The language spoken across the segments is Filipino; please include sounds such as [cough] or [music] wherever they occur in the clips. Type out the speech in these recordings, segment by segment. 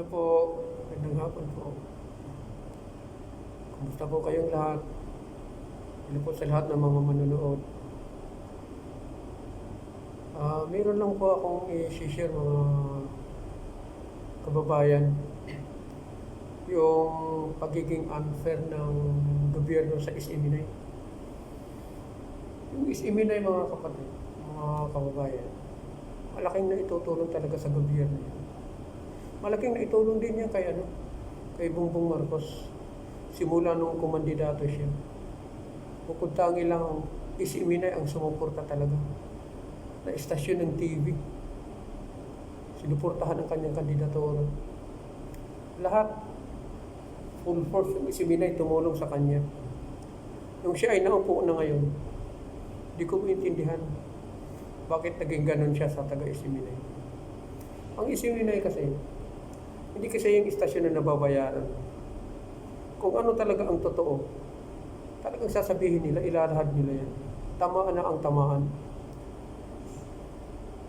Hello po, magandang hapon po. Kumusta po kayong lahat? Hello po sa lahat ng mga manonood. Ah, meron lang po akong i-share mga kababayan yung pagiging unfair ng gobyerno sa Isiminay. Yung Isiminay mga kapatid, mga kababayan, malaking na itutulong talaga sa gobyerno. Malaking naitulong din niya kay ano, kay Bongbong Marcos. Simula nung kumandidato siya. Bukod tangi lang ang isiminay ang sumuporta talaga. Na istasyon ng TV. Sinuportahan ang kanyang kandidatura. Lahat, full force yung isiminay tumulong sa kanya. Nung siya ay naupo na ngayon, di ko maintindihan bakit naging ganun siya sa taga-isiminay. Ang isiminay kasi, hindi kasi yung istasyon na nababayaran. Kung ano talaga ang totoo, talagang sasabihin nila, ilalahad nila yan. Tamaan na ang tamaan.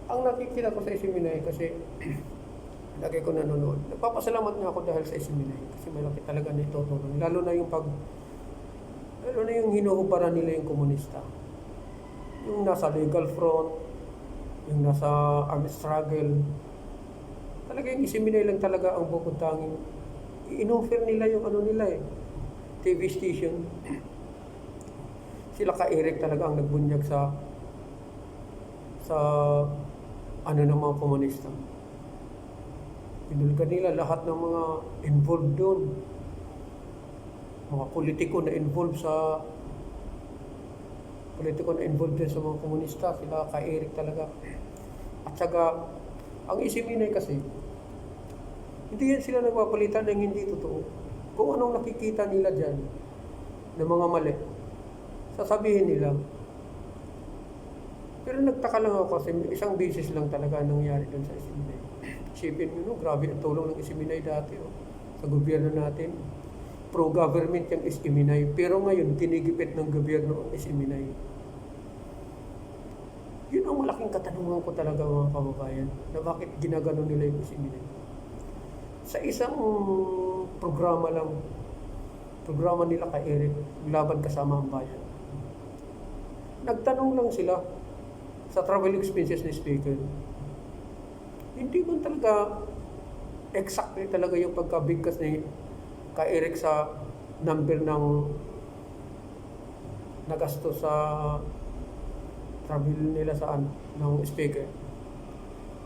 Ang nakikita ko sa Isiminay kasi [clears throat] lagi ko nanonood. Nagpapasalamat nga ako dahil sa Isiminay kasi malaki talaga na itutulong. Lalo na yung pag lalo na yung hinuhubaran nila yung komunista. Yung nasa legal front, yung nasa armed struggle, talaga yung isiminay lang talaga ang bukod tanging in-offer nila yung ano nila eh. TV station. Sila ka Eric talaga ang nagbunyag sa sa ano ng mga komunista. Pinulgan nila lahat ng mga involved doon. Mga politiko na involved sa politiko na involved din sa mga komunista. Sila ka Eric talaga. At saka ang isiminay kasi hindi yan sila nagpapalitan ng hindi totoo. Kung anong nakikita nila dyan ng mga mali, sasabihin nila. Pero nagtaka lang ako kasi isang beses lang talaga nangyari dun sa Isiminay. Isipin nyo, no? grabe ang tulong ng Isiminay dati oh, sa gobyerno natin. Pro-government yung Isiminay. Pero ngayon, tinigipit ng gobyerno ang Isiminay. Yun ang malaking katanungan ko talaga mga kababayan, na bakit ginagano nila yung Isiminay sa isang programa lang, programa nila kay Eric, Laban Kasama ang Bayan. Nagtanong lang sila sa travel expenses ni Speaker. Hindi man talaga exactly talaga yung pagkabigkas ni kay Eric sa number ng nagasto sa travel nila saan ng speaker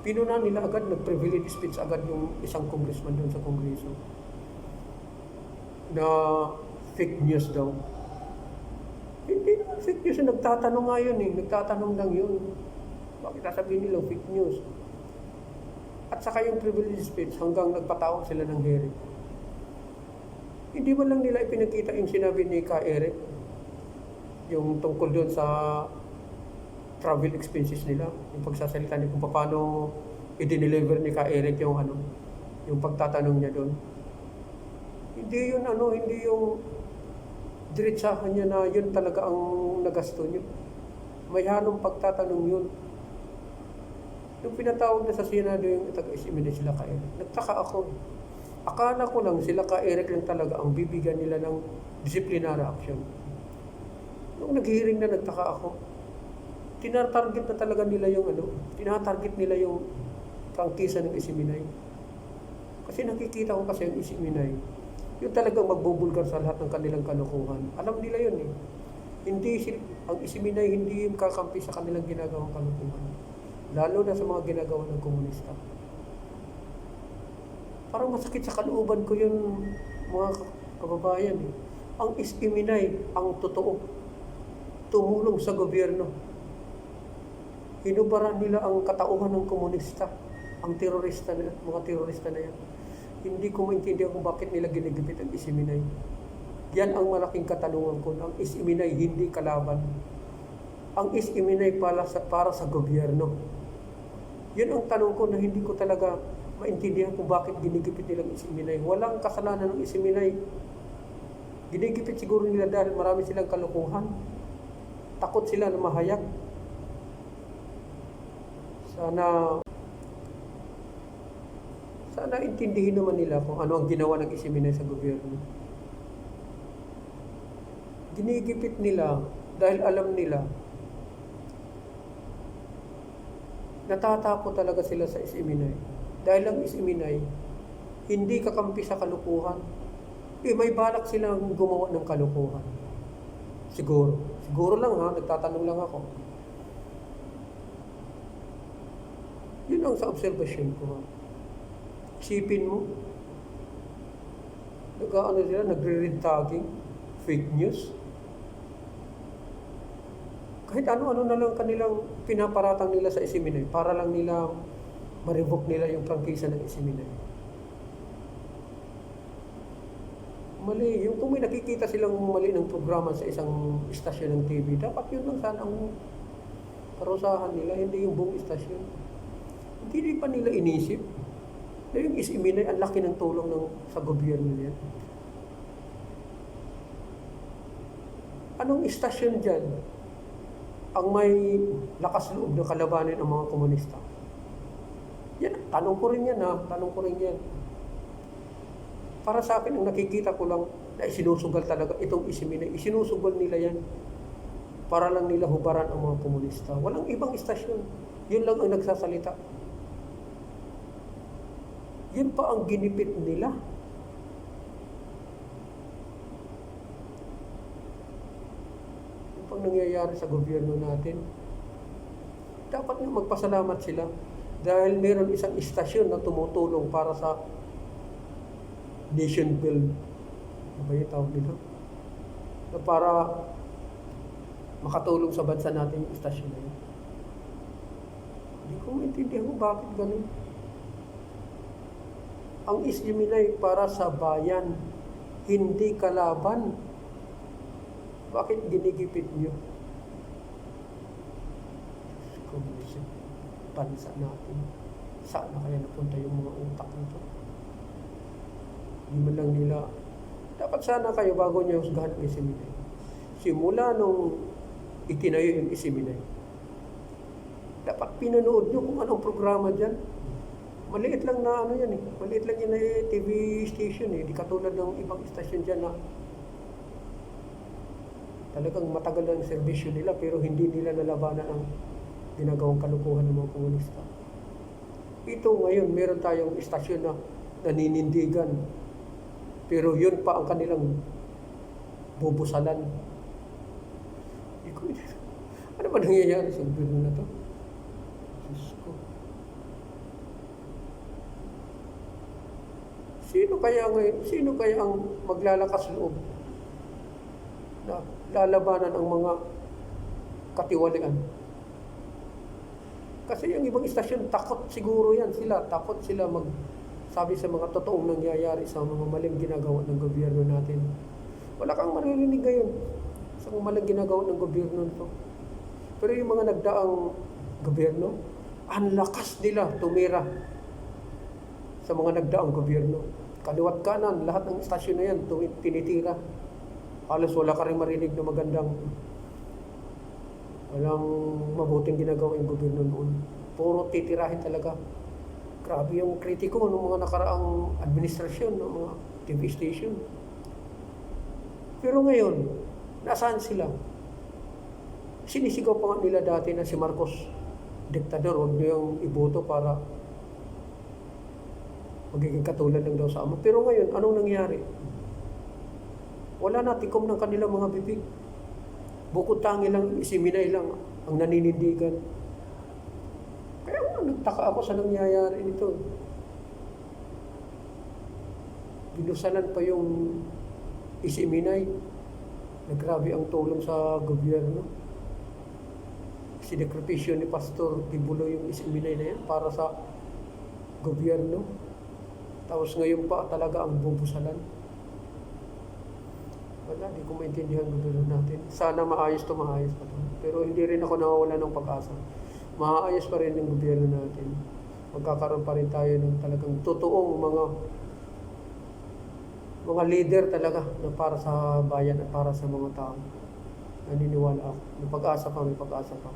pinuna nila agad, nag-privilege speech agad yung isang congressman doon sa kongreso na fake news daw. Hindi naman fake news, nagtatanong nga yun eh, nagtatanong lang yun. Bakit sasabihin nila fake news? At saka yung privilege speech hanggang nagpatawag sila ng hearing. Hindi man lang nila ipinakita yung sinabi ni Ka Eric, yung tungkol doon sa travel expenses nila, yung pagsasalita niya kung paano i-deliver ni Ka Eric yung ano, yung pagtatanong niya doon. Hindi yun ano, hindi yung diretsahan niya na yun talaga ang nagasto niyo. May halong pagtatanong yun. Yung pinatawag na sa Senado yung taga-isimina sila ka Eric. Nagtaka ako. Akala ko lang sila ka Eric lang talaga ang bibigyan nila ng disciplinary action. Nung nag-hearing na nagtaka ako, tinatarget na talaga nila yung ano, tinatarget nila yung prangkisa ng Isiminay. Kasi nakikita ko kasi yung Isiminay, yung talagang magbubulgar sa lahat ng kanilang kalokohan. Alam nila yun eh. Hindi ang Isiminay hindi yung kakampi sa kanilang ginagawang kalokohan. Lalo na sa mga ginagawa ng komunista. Parang masakit sa kalooban ko yun, mga kababayan eh. Ang Isiminay, ang totoo, tumulong sa gobyerno Hinubaran nila ang katauhan ng komunista, ang terorista na, mga terorista na yan. Hindi ko maintindihan kung bakit nila ginigipit ang Isiminay. Yan ang malaking katanungan ko, ang Isiminay hindi kalaban. Ang Isiminay para sa, para sa gobyerno. Yan ang tanong ko na hindi ko talaga maintindihan kung bakit ginigipit nilang Isiminay. Walang kasalanan ng Isiminay. Ginigipit siguro nila dahil marami silang kalukuhan. Takot sila na mahayag. Sana sana intindihin naman nila kung ano ang ginawa ng Isiminay sa gobyerno. Ginigipit nila dahil alam nila natatakot talaga sila sa Isiminay. Dahil ang Isiminay, hindi kakampi sa kalukuhan. Eh, may balak silang gumawa ng kalukuhan. Siguro. Siguro lang ha, nagtatanong lang ako. Yun ang sa observation ko. Isipin mo, nag-ano sila, nagre-read tagging, fake news. Kahit ano-ano na lang kanilang pinaparatang nila sa Isiminay para lang nila ma-revoke nila yung prangkisa ng Isiminay. Mali. Yung kung may nakikita silang mali ng programa sa isang istasyon ng TV, dapat yun lang sana ang parusahan nila, hindi yung buong istasyon. Hindi rin pa nila inisip na yung isiminay, ang laki ng tulong ng, sa gobyerno niya. Anong istasyon dyan ang may lakas loob na kalabanin ang mga komunista? Yan, tanong ko rin yan ha, tanong ko rin yan. Para sa akin, ang nakikita ko lang na isinusugal talaga itong isiminay. Isinusugal nila yan para lang nila hubaran ang mga komunista. Walang ibang istasyon. Yun lang ang nagsasalita. Yun pa ang ginipit nila. Yun pang nangyayari sa gobyerno natin. Dapat nga magpasalamat sila dahil meron isang istasyon na tumutulong para sa nation build. Ano ba yung tawag nito? Na para makatulong sa bansa natin yung istasyon na yun. Hindi ko maintindihan kung bakit ganun. Ang isliminay para sa bayan, hindi kalaban. Bakit ginigipit niyo? Komunisip, bansa natin. Saan na kaya napunta yung mga utak nito? Hindi man lang nila. Dapat sana kayo bago niyo husgahan ang isiminay. Simula nung itinayo yung isiminay, dapat pinanood nyo kung anong programa dyan. Maliit lang na ano yan eh. Maliit lang yan na eh, TV station eh. Di katulad ng ibang station dyan na talagang matagal ang serbisyo nila pero hindi nila nalabanan ang ginagawang kalukuhan ng mga komunista. Ito ngayon, meron tayong istasyon na naninindigan pero yun pa ang kanilang bubusalan. [laughs] Ano ba nangyayari sa gobyerno na to? Diyos ko. Sino kaya ngayon, sino kaya ang maglalakas loob na lalabanan ang mga katiwalian? Kasi yung ibang istasyon, takot siguro yan sila. Takot sila mag sabi sa mga totoong nangyayari sa mga maling ginagawa ng gobyerno natin. Wala kang maririnig ngayon sa mga maling ginagawa ng gobyerno nito. Pero yung mga nagdaang gobyerno, ang lakas nila tumira sa mga nagdaang gobyerno. Kaliwat kanan, lahat ng istasyon na yan, tinitira. Halos wala ka rin marinig na magandang walang mabuting ginagawa yung gobyerno noon. Puro titirahin talaga. Grabe yung kritiko ng mga nakaraang administrasyon ng mga TV station. Pero ngayon, nasaan sila? Sinisigaw pa nga nila dati na si Marcos diktador, huwag niyo yung iboto para magiging katulad ng daw sa ama. Pero ngayon, anong nangyari? Wala na tikom ng kanilang mga bibig. Bukod tangi lang, isiminay lang ang naninindigan. Kaya nga, nagtaka ako sa nangyayari nito. Binusalan pa yung isiminay. Nagrabe ang tulong sa gobyerno. Sinekripisyo ni Pastor Tibulo yung isiminay na yan para sa gobyerno. Tapos ngayon pa talaga ang bubusalan. Wala, di ko maintindihan gobyerno natin. Sana maayos to, maayos pa to. Pero hindi rin ako nawawala ng pag-asa. Maayos pa rin ang gobyerno natin. Magkakaroon pa rin tayo ng talagang totoong mga mga leader talaga na para sa bayan at para sa mga tao. Naniniwala ako. May pag-asa pa, may pag-asa pa.